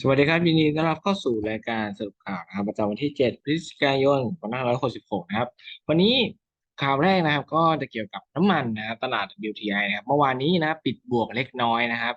สวัสดีครับ ยินดีต้อนรับเข้าสู่รายการสรุปข่าวนะครับประจำวันที่ 7 พฤศจิกายน2566 นะครับ วันนี้ข่าวแรกนะครับ ก็จะเกี่ยวกับน้ำมันนะครับตลาด WTI นะครับเมื่อวานนี้นะปิดบวกเล็กน้อยนะครับ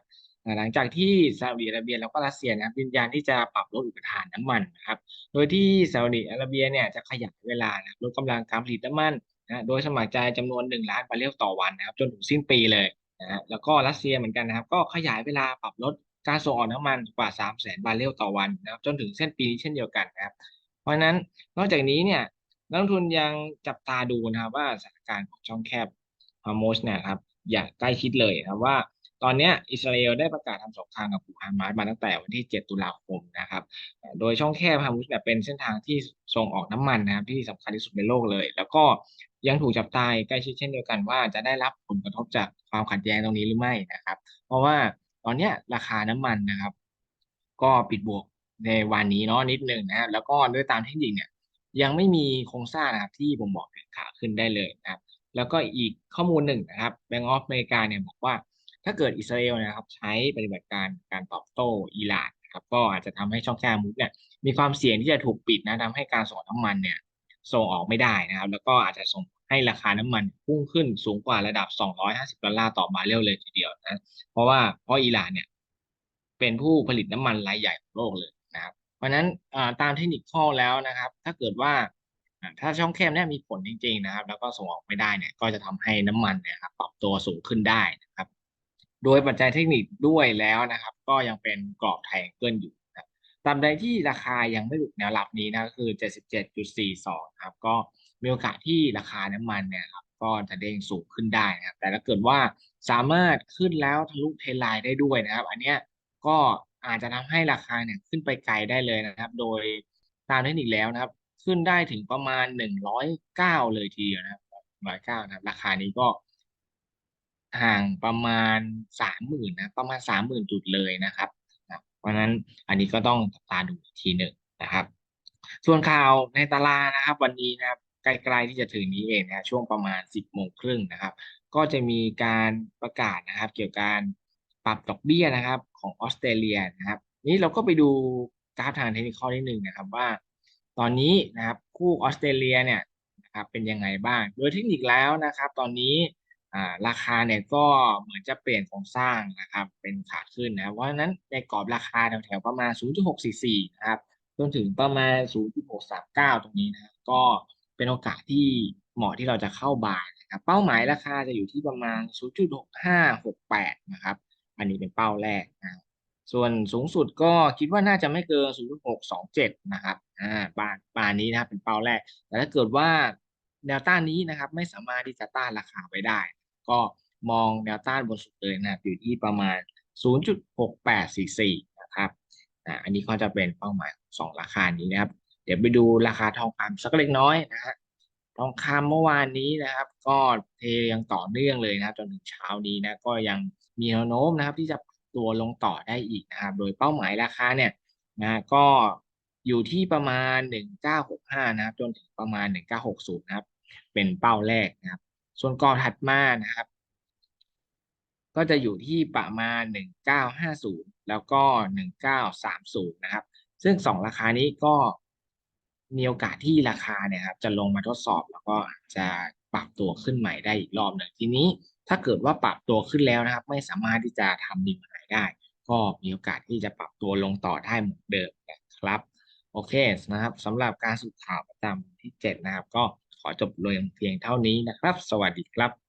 หลังจากที่ซาอุดิอาระเบียแล้วก็รัสเซียนะครับยืนยันที่จะปรับลดอุปทานน้ำมันนะครับ โดยที่ซาอุดิอาระเบียเนี่ยจะขยายเวลานะลดกำลังการผลิตน้ำมันนะโดยสมัครใจจำนวน 1 ล้านบาร์เรลต่อวันนะครับ จนถึงสิ้นปีเลยนะฮะแล้วก็รัสเซียเหมือนกันนะครับ ก็ขยายเวลาปรับลด การส่งออกน้ำมันกว่า 3 0 0แสนบาร์เรลต่อวันนะครับจนถึงเส้นปีนี้เช่นเดียวกันนะครับ เพราะฉะนั้นนอกจากนี้เนี่ยนักลงทุนยังจับตาดูนะครับว่าสถานการณ์ของช่องแคบฮามสเนี่ยครับอย่างใกล้ชิดเลยนะครับว่าตอนนี้อิสราเอลได้ประกาศทำสงครามกับกลุ่มฮามาสมาตั้งแต่วันที่ 7 ตุลาคมนะครับ โดยช่องแคบฮามุสเนี่ยเป็นเส้นทางที่ส่งออกน้ำมันนะครับที่สำคัญที่สุดในโลกเลย แล้วก็ยังถูกจับตายใกล้ชิดเช่นเดียวกันว่าจะได้รับผลกระทบจากความขัดแย้งตรงนี้หรือไม่นะครับ เพราะว่า ตอนนี้ราคาน้ำมันนะครับ ก็ปิดบวกในวันนี้เนาะนิดหนึ่งนะแล้วก็ด้วยตามเทคนิคเนี่ย ยังไม่มีโครงสร้างนะครับที่ผมบอกถึงขาขึ้นได้เลยนะครับ แล้วก็อีกข้อมูลหนึ่งนะครับแบงก์ออฟอเมริกาเนี่ยบอกว่า ถ้าเกิดอิสราเอลนะครับ ใช้ปฏิบัติการการตอบโต้อิหร่านนะครับก็อาจจะทำให้ช่องแคบมุดเนี่ยมีความเสี่ยงที่จะถูกปิดนะทำให้การส่งน้ำมันเนี่ยส่งออกไม่ได้นะครับ แล้วก็อาจจะส่ง ให้ราคาน้ำมันพุ่งขึ้นสูงกว่าระดับ 250 ดอลลาร์ต่อบาร์เรลเลยทีเดียวนะเพราะว่าเพราะอิหร่านเนี่ยเป็นผู้ผลิตน้ำมันรายใหญ่ของโลกเลยนะครับ เพราะฉะนั้นตามเทคนิคข้อแล้วนะครับ ถ้าเกิดว่าถ้าช่องแคบเนี่ยมีผลจริง ๆนะครับ แล้วก็ส่งออกไม่ได้เนี่ยก็จะทำให้น้ำมันเนี่ยครับปรับตัวสูงขึ้นได้นะครับ โดยปัจจัยเทคนิคด้วยแล้วนะครับ ก็ยังเป็นกรอบไทเกิลอยู่นะตามใดที่ราคายังไม่หลุดแนวรับนี้นะคือ 77.42 ครับ ก็ มีโอกาสที่ราคาน้ำมันเนี่ยครับก็จะเด้งสูงขึ้นได้นะครับ แต่ถ้าเกิดว่าสามารถขึ้นแล้วทะลุเทไลน์ได้ด้วยนะครับ อันเนี้ยก็อาจจะทำให้ราคาเนี่ยขึ้นไปไกลได้เลยนะครับ โดยตามเทคนิคแล้วนะครับ ขึ้นได้ถึงประมาณหนึ่งร้อยเก้าเลยทีเดียวนะครับร้อยเก้านะครับ ราคานี้ก็ห่างประมาณสามหมื่นนะประมาณสามหมื่นจุดเลยนะครับ เพราะนั้นอันนี้ก็ต้องตาดูทีหนึ่งนะครับ ส่วนข่าวในตลาดนะครับ วันนี้นะครับ ใกล้ๆที่จะถึงนี้เองนะช่วงประมาณสิบโมงครึ่งนะครับ ก็จะมีการประกาศนะครับ เกี่ยวกับการปรับดอกเบี้ยนะครับของออสเตรเลียนะครับ นี้เราก็ไปดูกราฟทางเทคนิคนิดนึงนะครับว่า ตอนนี้นะครับคู่ออสเตรเลียเนี่ยนะครับเป็นยังไงบ้าง โดยเทคนิคแล้วนะครับ ตอนนี้ราคาเนี่ยก็เหมือนจะเปลี่ยนโครงสร้างนะครับ เป็นขาขึ้นนะเพราะนั้นในกรอบราคาแถวๆประมาณ 0.644 นะครับจนถึงประมาณ 0.639 ตรงนี้นะก็ เป็นโอกาสที่เหมาะที่เราจะเข้าบายนะครับเป้าหมายราคาจะอยู่ที่ประมาณ 0.6568 นะครับ อันนี้เป็นเป้าแรกนะส่วนสูงสุดก็คิดว่าน่าจะไม่เกิน 0.627 นะครับอ่าบานบานนี้นะครับเป็นเป้าแรก แต่ถ้าเกิดว่าแนวต้านนี้นะครับไม่สามารถที่จะต้านราคาไว้ได้ ก็มองแนวต้านบนสุดเลยนะอยู่ที่ประมาณ 0.6844 นะครับอ่าอันนี้ก็จะเป็นเป้าหมายสองราคานี้นะครับ เดี๋ยวไปดูราคาทองคำสักเล็กน้อยนะฮะทองคำเมื่อวานนี้นะครับ ก็เทยังต่อเนื่องเลยนะครับจนถึงเช้านี้นะก็ยังมีแนวโน้มนะครับ ที่จะตัวลงต่อได้อีกนะครับโดยเป้าหมายราคาเนี่ยนะก็อยู่ที่ประมาณ 1965 นะครับ จนถึงประมาณ 1960 นะครับ เป็นเป้าแรกนะครับ ส่วนกอถัดมานะครับ ก็จะอยู่ที่ประมาณ 1950 แล้วก็ 1930 นะครับ ซึ่งสองราคานี้ก็ มีโอกาสที่ราคาเนี่ยครับจะลงมาทดสอบแล้วก็จะปรับตัวขึ้นใหม่ได้อีกรอบหนึ่งทีนี้ ถ้าเกิดว่าปรับตัวขึ้นแล้วนะครับ ไม่สามารถที่จะทำดีหายได้ ก็มีโอกาสที่จะปรับตัวลงต่อได้เหมือนเดิมนะครับ โอเคนะครับสำหรับการสุดข่าวประจำที่ 7 นะครับ ก็ขอจบลงเพียงเท่านี้นะครับ สวัสดีครับ